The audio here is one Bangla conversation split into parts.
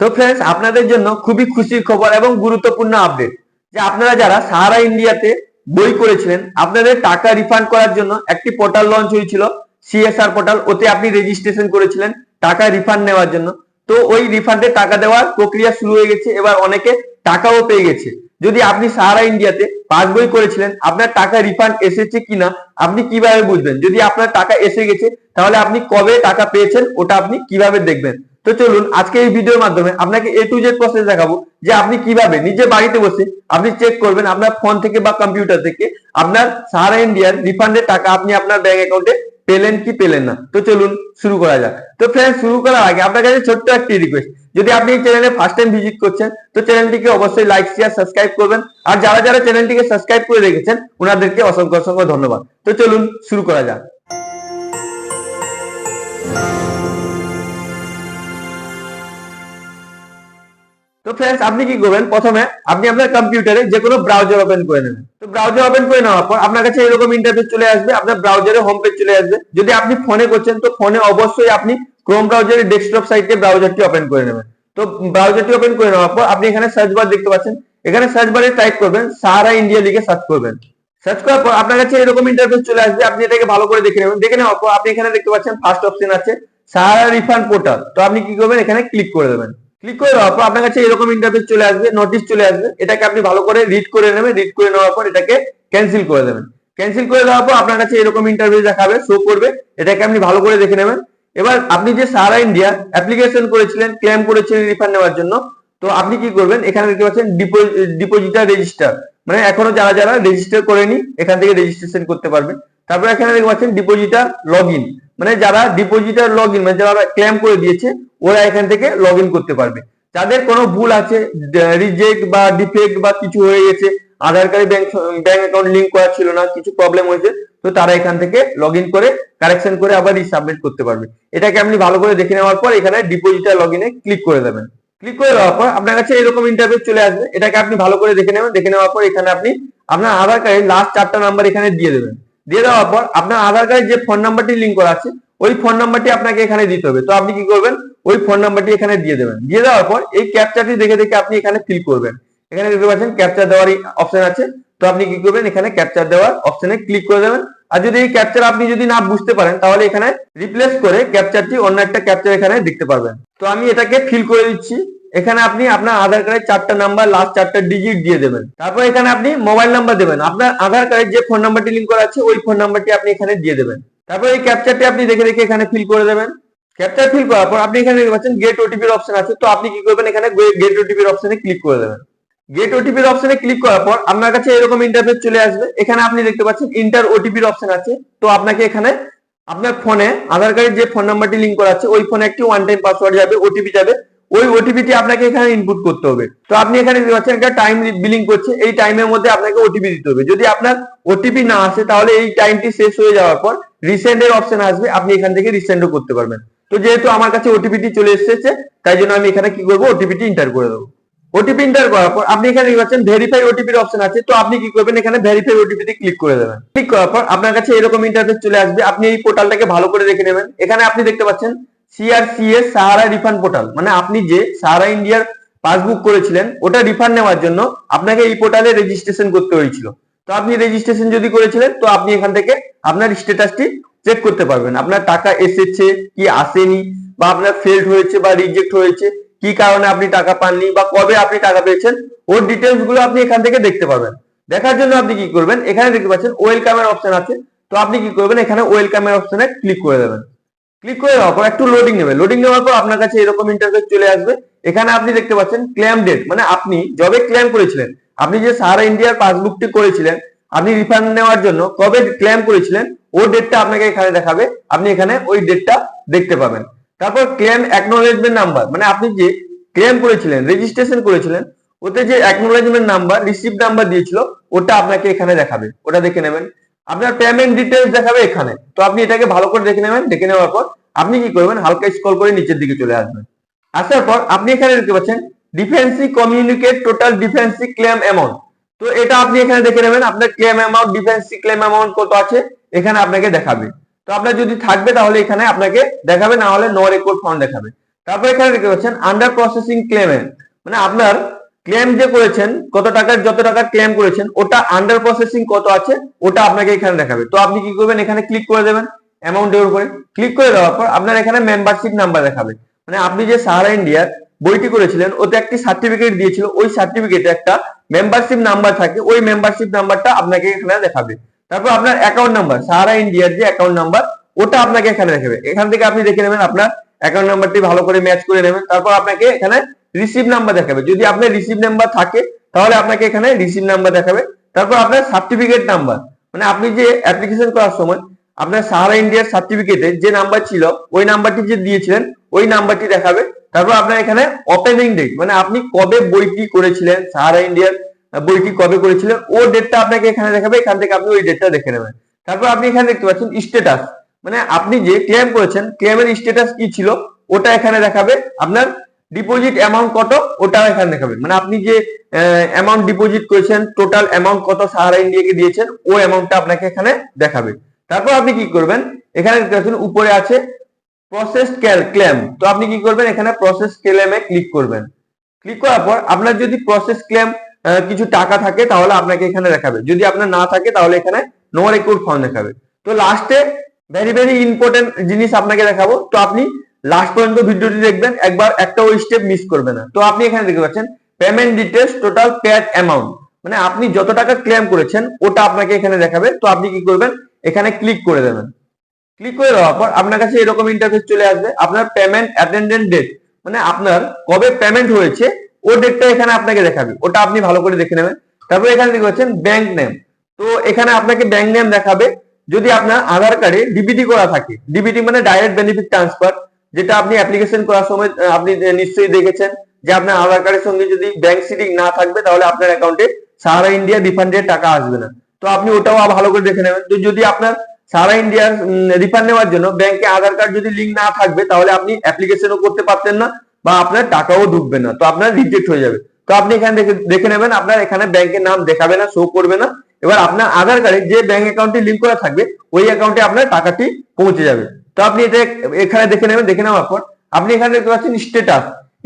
তো ফ্রেন্ডস আপনাদের জন্য খুবই খুশির খবর এবং গুরুত্বপূর্ণ আপডেট যে আপনারা যারা সাহারা ইন্ডিয়াতে বই করেছিলেন, আপনাদের টাকা রিফান্ড করার জন্য একটি পোর্টাল লঞ্চ হয়েছিল সিএসআর পোর্টাল ওতে আপনি রেজিস্ট্রেশন করেছিলেন টাকা রিফান্ড নেওয়ার জন্য। তো ওই রিফান্ডে টাকা দেওয়ার প্রক্রিয়া শুরু হয়ে গেছে, এবার অনেকে টাকাও পেয়ে গেছে। যদি আপনি সাহারা ইন্ডিয়াতে পাস বই করেছিলেন, আপনার টাকা রিফান্ড এসেছে কিনা, আপনি কীভাবে বুঝবেন? যদি আপনার টাকা এসে গেছে, তাহলে আপনি কবে টাকা পেয়েছেন, ওটা আপনি কীভাবে দেখবেন? তো চলুন আজকে এই ভিডিওর মাধ্যমে আপনাকে এ টু জেড প্রসেস দেখাবো যে আপনি কীভাবে নিজে বাড়িতে বসে আপনি চেক করবেন আপনার ফোন থেকে বা কম্পিউটার থেকে আপনার সাহারা ইন্ডিয়ার রিফান্ডের টাকা আপনি আপনার ব্যাংক অ্যাকাউন্টে পেলেন কি পেলেন না। তো চলুন শুরু করা যাক। তো ফ্রেন্ড শুরু করার আগে আপনার কাছে ছোট্ট একটি রিকোয়েস্ট যদি আপনি এই চ্যানেলে ফার্স্ট টাইম ভিজিট করছেন, তো চ্যানেলটিকে অবশ্যই লাইক শেয়ার সাবস্ক্রাইব করবেন। আর যারা যারা চ্যানেলটিকে সাবস্ক্রাইব করে রেখেছেন, ওনাদেরকে অসংখ্য অসংখ্য ধন্যবাদ। তো চলুন শুরু করা যাক। তো ফ্রেন্ডস আপনি কি করবেন? প্রথমে আপনি আপনার কম্পিউটারে যে কোনো ব্রাউজার ওপেন করে নেবেন। তো ব্রাউজার ওপেন করে নেওয়ার পর আপনার কাছে এরকম ইন্টারফেস চলে আসবে, আপনার ব্রাউজারে হোম পেজ চলে আসবে। যদি আপনি ফোনে করছেন, তো ফোনে অবশ্যই আপনি ক্রোম ব্রাউজারের ডেস্কটপ সাইটে ব্রাউজারটি ওপেন করে নেবেন। তো ব্রাউজারটি ওপেন করে নেওয়ার পর আপনি এখানে সার্চ বার দেখতে পাচ্ছেন। এখানে সার্চ বারে টাইপ করবেন সারা ইন্ডিয়া লিখে সার্চ করবেন। সার্চ করার পর আপনার কাছে এরকম ইন্টারফেস চলে আসবে, আপনি এটাকে ভালো করে দেখে নেবেন। দেখে নেওয়ার পর আপনি এখানে দেখতে পাচ্ছেন ফার্স্ট অপশন আছে সাহারা রিফান্ড পোর্টাল তো আপনি কি করবেন? এখানে ক্লিক করে দেবেন। ক্লিক করে দেওয়ার পর আপনার কাছে এরকম ইন্টারফেস চলে আসবে নোটিশ চলে আসবে। এটাকে আপনি ভালো করে রিড করে নেবেন রিড করে নেওয়ার পর এটাকে ক্যান্সেল করে দেবেন। ক্যান্সেল করে দেওয়ার পর আপনার কাছে এরকম ইন্টারভিউ দেখাবে শো করবে, এটাকে আপনি ভালো করে দেখে নেবেন। এবার আপনি যে সারা ইন্ডিয়া অ্যাপ্লিকেশন করেছিলেন ক্লেম করেছিলেন রিফান্ড নেওয়ার জন্য, তো আপনি কি করবেন? এখানে দেখতে পাচ্ছেন ডিপোজিটার রেজিস্টার মানে এখনও যারা যারা রেজিস্টার করেনি, এখান থেকে রেজিস্ট্রেশন করতে পারবেন। তারপর এখানে দেখতে পাচ্ছেন ডিপোজিটার লগ মানে যারা ডিপোজিটার লগ মানে যারা ক্লেম করে দিয়েছে ওরা এখান থেকে লগ করতে পারবে। যাদের কোনো ভুল আছে রিজেক্ট বা ডিফেক্ট বা কিছু হয়ে গেছে আধার কার্ডে ব্যাংক ব্যাংক অ্যাকাউন্ট লিংক করা ছিল না, কিছু প্রবলেম হয়েছে, তো তারা এখান থেকে লগ করে কারেকশন করে আবার রিসাবমিট করতে পারবে। এটাকে আপনি ভালো করে দেখে নেওয়ার পর এখানে ডিপোজিটার লগ ইনে ক্লিক করে দেবেন। ক্লিক করে দেওয়ার পর আপনার কাছে এরকম ইন্টারভিউ চলে আসবে। এটাকে আপনি ভালো করে দেখে নেবেন। দেখে নেওয়ার পর এখানে আপনি আপনার আধার কার্ডের লাস্ট চারটা নাম্বার এখানে দিয়ে দেবেন। দিয়ে দেওয়ার পর আপনার আধার কার্ডে যে ফোন নাম্বারটি লিঙ্ক করা আছে ওই ফোন নাম্বারটি আপনাকে এখানে দিতে হবে। তো আপনি কি করবেন? ওই ফোন নাম্বারটি এখানে দিয়ে দেবেন। দিয়ে দেওয়ার পর এই ক্যাপচারটি দেখে দেখে আপনি এখানে ফিল করবেন। এখানে দেখতে পাচ্ছেন ক্যাপচার দেওয়ার অপশন আছে। তো আপনি কি করবেন? এখানে ক্যাপচার দেওয়ার অপশনে ক্লিক করে দেবেন। আর যদি এই ক্যাপচার আপনি যদি না বুঝতে পারেন, তাহলে এখানে রিপ্লেস করে ক্যাপচারটি অন্য একটা ক্যাপচার এখানে দেখতে পারবেন। তো আমি এটাকে ফিল করে দিচ্ছি। এখানে আপনি আপনার আধার কার্ডের চারটা নাম্বার লাস্ট চারটা ডিজিট দিয়ে দেবেন। তারপর এখানে আপনি মোবাইল নাম্বার দেবেন। আপনার আধার কার্ডের যে ফোন নাম্বারটি লিঙ্ক করা আছে, ওই ফোন নাম্বারটি আপনি এখানে দিয়ে দেবেন। তারপর এই ক্যাপচারটি আপনি দেখে দেখে এখানে ফিল করে দেবেন। ক্যাপচার ফিল করার পর আপনি এখানে পাচ্ছেন গেট ওটিপির অপশন আছে, তো আপনি কি করবেন? এখানে গেট ওটিপির অপশনে ক্লিক করে দেবেন। গেট ওটিপির অপশনে ক্লিক করার পর আপনার কাছে এরকম ইন্টারফেস চলে আসবে। এখানে আপনি দেখতে পাচ্ছেন ইন্টার ওটিপির অপশন আছে, তো আপনাকে এখানে আপনার ফোনে আধার কার্ডের যে ফোন নাম্বারটি লিঙ্ক করা আছে, ওই ফোনে একটি ওয়ান টাইম পাসওয়ার্ড যাবে ওটিপি যাবে। ওই ওটিপিটি আপনাকে এখানে ইনপুট করতে হবে। তো আপনি এখানে দেখতে পাচ্ছেন একটা টাইম বিলিং করছে, এই টাইমের মধ্যে আপনাকে ওটিপি দিতে হবে। যদি আপনার ওটিপি না আসে, তাহলে এই টাইমটি শেষ হয়ে যাওয়ার পর রিসেন্ড এর অপশন আসবে, আপনি এখান থেকে রিসেন্ডও করতে পারবেন। তো যেহেতু আমার কাছে ওটিপিটি চলে এসেছে, তাই জন্য আমি এখানে কি করব? ওটিপিটি এন্টার করে দেবো। ওটিপি এন্টার করার পর, আপনি এখানে পাচ্ছেন ভেরিফাই ওটিপির অপশন আছে, তো আপনি কি করবেন? এখানে ভেরিফাই ওটিপিতে ক্লিক করে দেবেন। ক্লিক করার পর, আপনার কাছে এরকম ইন্টারফেস চলে আসবে, আপনি এই পোর্টালটাকে ভালো করে দেখে নেবেন। এখানে আপনি দেখতে পাচ্ছেন সিআরসিএস সাহারা রিফান্ড পোর্টাল মানে আপনি যে সাহারা ইন্ডিয়ার পাসবুক করেছিলেন, ওটা রিফান্ড নেওয়ার জন্য আপনাকে এই পোর্টালে রেজিস্ট্রেশন করতে হয়েছিল। তো আপনি রেজিস্ট্রেশন যদি করেছিলেন, তো আপনি এখান থেকে আপনার স্ট্যাটাসটি চেক করতে পারবেন। আপনার টাকা এসেছে কি আসেনি, বা আপনার ফেল্ড হয়েছে বা রিজেক্ট হয়েছে, কি কারণে আপনি টাকা পাননি, বা কবে আপনি টাকা পেয়েছেন, ওর ডিটেলসগুলো আপনি এখান থেকে দেখতে পারবেন। দেখার জন্য আপনি কি করবেন, এখানে দেখতে পাচ্ছেন ওয়েলকামের অপশন আছে। তো আপনি কি করবেন, এখানে ওয়েলকামের অপশনে ক্লিক করে দেবেন। ক্লিক করে দেওয়ার পর একটু লোডিং নেবে লোডিং নেওয়ার পর আপনার কাছে এরকম ইন্টারফেস চলে আসবে। এখানে আপনি দেখতে পাচ্ছেন ক্লেম ডেট মানে আপনি যবে ক্লেম করেছিলেন আপনি যে সাহারা ইন্ডিয়ার পাসবুকটি করেছিলেন, আপনি রিফান্ড নেওয়ার জন্য কবে ক্লেম করেছিলেন ও ডেটটা আপনাকে এখানে দেখাবে। আপনি এখানে ওই ডেটটা দেখতে পাবেন। তারপর ক্লেম অ্যাকনোলেজমেন্ট নাম্বার মানে আপনি যে ক্লেম করেছিলেন রেজিস্ট্রেশন করেছিলেন, ওতে যে অ্যাকনোলেজমেন্ট নাম্বার রিসিভ নাম্বার দিয়েছিল, ওটা আপনাকে এখানে দেখাবে। ওটা দেখে নেবেন। আপনার পেমেন্ট ডিটেলস দেখাবে এখানে। তো আপনি এটাকে ভালো করে দেখে নেবেন। দেখে নেওয়ার পর আপনি কি করবেন? হালকা স্ক্রল করে নিচের দিকে চলে আসবেন। আসার পর আপনি এখানে দেখতে পাচ্ছেন deficiency communicate total deficiency claim amount তো এটা আপনি এখানে দেখে নেবেন, আপনার claim amount deficiency claim amount কত আছে, এখানে আপনাকে দেখাবে। তো আপনার যদি থাকবে তাহলে এখানে আপনাকে দেখাবে, না হলে নো রেকর্ড ফাউন্ড দেখাবে। তারপর এখানে দেখতে পাচ্ছেন আন্ডার প্রসেসিং ক্লেমে মানে আপনার ক্লেম যে করেছেন, কত টাকার, যত টাকার ক্লেম করেছেন, ওটা আন্ডার প্রসেসিং কত আছে, ওটা আপনাকে এখানে দেখাবে। তো আপনি কি করবেন, এখানে ক্লিক করে দেবেন অ্যামাউন্টের উপরে। ক্লিক করে দেওয়ার পর আপনার এখানে মেম্বারশিপ নাম্বার দেখাবে। মানে আপনি যে সাহারা ইন্ডিয়ার বইটি করেছিলেন, ওতে একটি সার্টিফিকেট দিয়েছিল। ওই সার্টিফিকেটে একটা মেম্বারশিপ নাম্বার থাকে। ওই মেম্বারশিপ নাম্বারটা আপনাকে এখানে দেখাবে। তারপর আপনার অ্যাকাউন্ট নাম্বার সাহারা ইন্ডিয়ার যে অ্যাকাউন্ট নাম্বার ওটা আপনাকে এখানে দেখাবে। এখান থেকে আপনি দেখে নেবেন আপনার অ্যাকাউন্ট নাম্বারটি ভালো করে ম্যাচ করে নেবেন। তারপর আপনাকে এখানে রিসিভ নাম্বার দেখাবে। যদি আপনার রিসিভ নাম্বার থাকে, তাহলে আপনাকে এখানে রিসিভ নাম্বার দেখাবে। তারপর আপনার সার্টিফিকেট নাম্বার মানে আপনি যে অ্যাপ্লিকেশন করার সময় আপনার সাহারা ইন্ডিয়ার সার্টিফিকেটে যে নাম্বার ছিল, ওই নাম্বারটি যে দিয়েছিলেন, ওই নাম্বারটি দেখাবে। তারপর আপনার এখানে ওপেনিং ডেট মানে আপনি কবে বইটি করেছিলেন, সাহারা ইন্ডিয়ার বইটি কবে করেছিলেন, ও ডেটটা আপনাকে এখানে দেখাবে, এখান থেকে আপনি ওই ডেটটা দেখে নেবেন। তারপর আপনি এখানে দেখতে পাচ্ছেন স্ট্যাটাস মানে আপনি যে ক্লেম করেছেন ক্লেমের স্ট্যাটাস কি ছিল, ওটা এখানে দেখাবে। আপনার ডিপোজিট অ্যামাউন্ট কত ওটা এখানে দেখাবে। মানে আপনি যে অ্যামাউন্ট ডিপোজিট করেছেন টোটাল অ্যামাউন্ট কত সাহারা ইন্ডিয়াকে দিয়েছেন ও অ্যামাউন্টটা আপনাকে এখানে দেখাবে। তারপর আপনি কি করবেন? এখানে পাচ্ছেন উপরে আছে প্রসেস ক্লেম তো আপনি কি করবেন? এখানে প্রসেস ক্লেমে ক্লিক করবেন। ক্লিক করার পর আপনার যদি প্রসেস ক্লেম কিছু টাকা থাকে, তাহলে আপনাকে এখানে দেখাবে। যদি আপনার না থাকে, তাহলে এখানে নো রেকর্ড ফান্ড দেখাবে। তো লাস্টে ভেরি ভেরি ইম্পর্টেন্ট জিনিস আপনাকে দেখাবো। তো আপনি লাস্ট পর্যন্ত ভিডিওটি দেখবেন, একবার একটা ওই স্টেপ মিস করবে না। তো আপনি এখানে দেখতে পাচ্ছেন payment details total paid amount মানে আপনি যত টাকা ক্লেম করেছেন, ওটা আপনাকে এখানে দেখাবে। তো আপনি কি করবেন? এখানে ক্লিক করে দেবেন। ক্লিক করে দেওয়ার পর আপনার কাছে এরকম ইন্টারফেস চলে আসবে। আপনার পেমেন্ট অ্যাটেন্ডেন্ট ডেট মানে আপনার কবে পেমেন্ট হয়েছে, ও ডেটটা এখানে আপনাকে দেখাবে। ওটা আপনি ভালো করে দেখে নেবেন। তারপর এখানে দেখতে পাচ্ছেন ব্যাংক নেম তো এখানে আপনাকে ব্যাংক নেম দেখাবে। যদি আপনার আধার কার্ডে ডিবিটি করা থাকে ডিবিটি মানে ডাইরেক্ট বেনিফিট ট্রান্সফার যেটা আপনি অ্যাপ্লিকেশন করার সময় আপনি নিশ্চয়ই দেখেছেন যে আপনার আধার কার্ডের সঙ্গে যদি ব্যাংক সিটিং না থাকবে, তাহলে আপনার অ্যাকাউন্টে সারা ইন্ডিয়া রিফান্ডের টাকা আসবে না। তো আপনি ওটাও ভালো করে দেখে নেবেন। তো যদি আপনার সারা ইন্ডিয়ার রিফান্ড নেওয়ার জন্য ব্যাংকে আধার কার্ড যদি লিঙ্ক না থাকবে, তাহলে আপনি অ্যাপ্লিকেশনও করতে পারতেন না বা আপনার টাকাও ঢুকবে না, তো আপনার রিজেক্ট হয়ে যাবে। তো আপনি এখানে দেখে নেবেন, আপনার এখানে ব্যাংকের নাম দেখাবে না শো করবে না। এবার আপনার আধার কার্ডে যে ব্যাংক অ্যাকাউন্টটি লিঙ্ক করা থাকবে, ওই অ্যাকাউন্টে আপনার টাকাটি পৌঁছে যাবে। তো আপনি এটা এখানে দেখে নেবেন, দেখে নেওয়ার পর আপনি এখানে দেখতে পাচ্ছেন স্টেটাস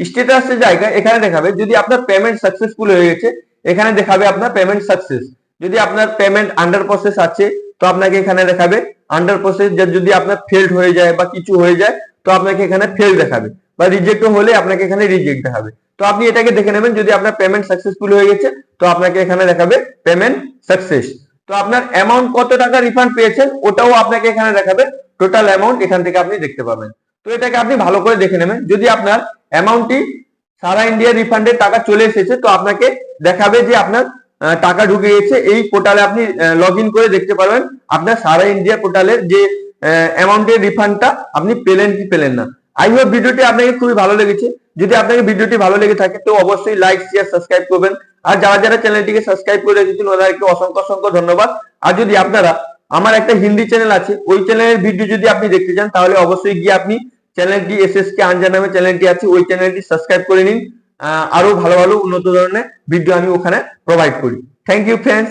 স্ট্যাটাসের জায়গায় এখানে দেখাবে, যদি আপনার পেমেন্ট সাকসেসফুল হয়ে গেছে, এখানে দেখাবে আপনার পেমেন্ট সাকসেস যদি আপনার পেমেন্ট আন্ডার প্রসেস আছে, তো আপনাকে এখানে দেখাবে। আন্ডার প্রসেস যদি আপনার ফেল্ড হয়ে যায় বা কিছু হয়ে যায়, তো আপনাকে এখানে ফেল দেখাবে বা রিজেক্ট হলে আপনাকে এখানে রিজেক্ট দেখাবে। তো আপনি এটাকে দেখে নেবেন, যদি আপনার পেমেন্ট সাকসেসফুল হয়ে গেছে, তো আপনাকে এখানে দেখাবে পেমেন্ট সাকসেস তো আপনার অ্যামাউন্ট কত টাকা রিফান্ড পেয়েছেন, ওটাও আপনাকে এখানে দেখাবে। টোটাল অ্যামাউন্ট এখান থেকে আপনি দেখতে পাবেন। তো এটাকে আপনি ভালো করে দেখে নেবেন। যদি আপনার অ্যামাউন্টটি সারা ইন্ডিয়া রিফান্ডের টাকা চলে এসেছে, তো আপনাকে দেখাবে যে আপনার টাকা ঢুকে গেছে, এই পোর্টালে আপনি লগ করে দেখতে পারবেন। আপনার সারা ইন্ডিয়া পোর্টালের যে অ্যামাউন্টের রিফান্ডটা আপনি পেলেন কি পেলেন না। আই হোপ ভিডিওটি আপনাকে খুবই ভালো লেগেছে। যদি আপনাকে ভিডিওটি ভালো লেগে থাকে, তো অবশ্যই লাইক শেয়ার সাবস্ক্রাইব করবেন। আর যারা যারা চ্যানেলটিকে সাবস্ক্রাইব করে রেখেছেন ওদেরকে অসংখ্য অসংখ্য ধন্যবাদ। আর যদি আপনারা, আমার একটা হিন্দি চ্যানেল আছে, ওই চ্যানেলের ভিডিও যদি আপনি দেখতে চান, তাহলে অবশ্যই গিয়ে আপনি চ্যানেলটি এস এস কে আনজা নামে চ্যানেলটি আছে, ওই চ্যানেলটি সাবস্ক্রাইব করে নিন। আরও ভালো ভালো উন্নত ধরনের ভিডিও আমি ওখানে প্রোভাইড করি। Thank you friends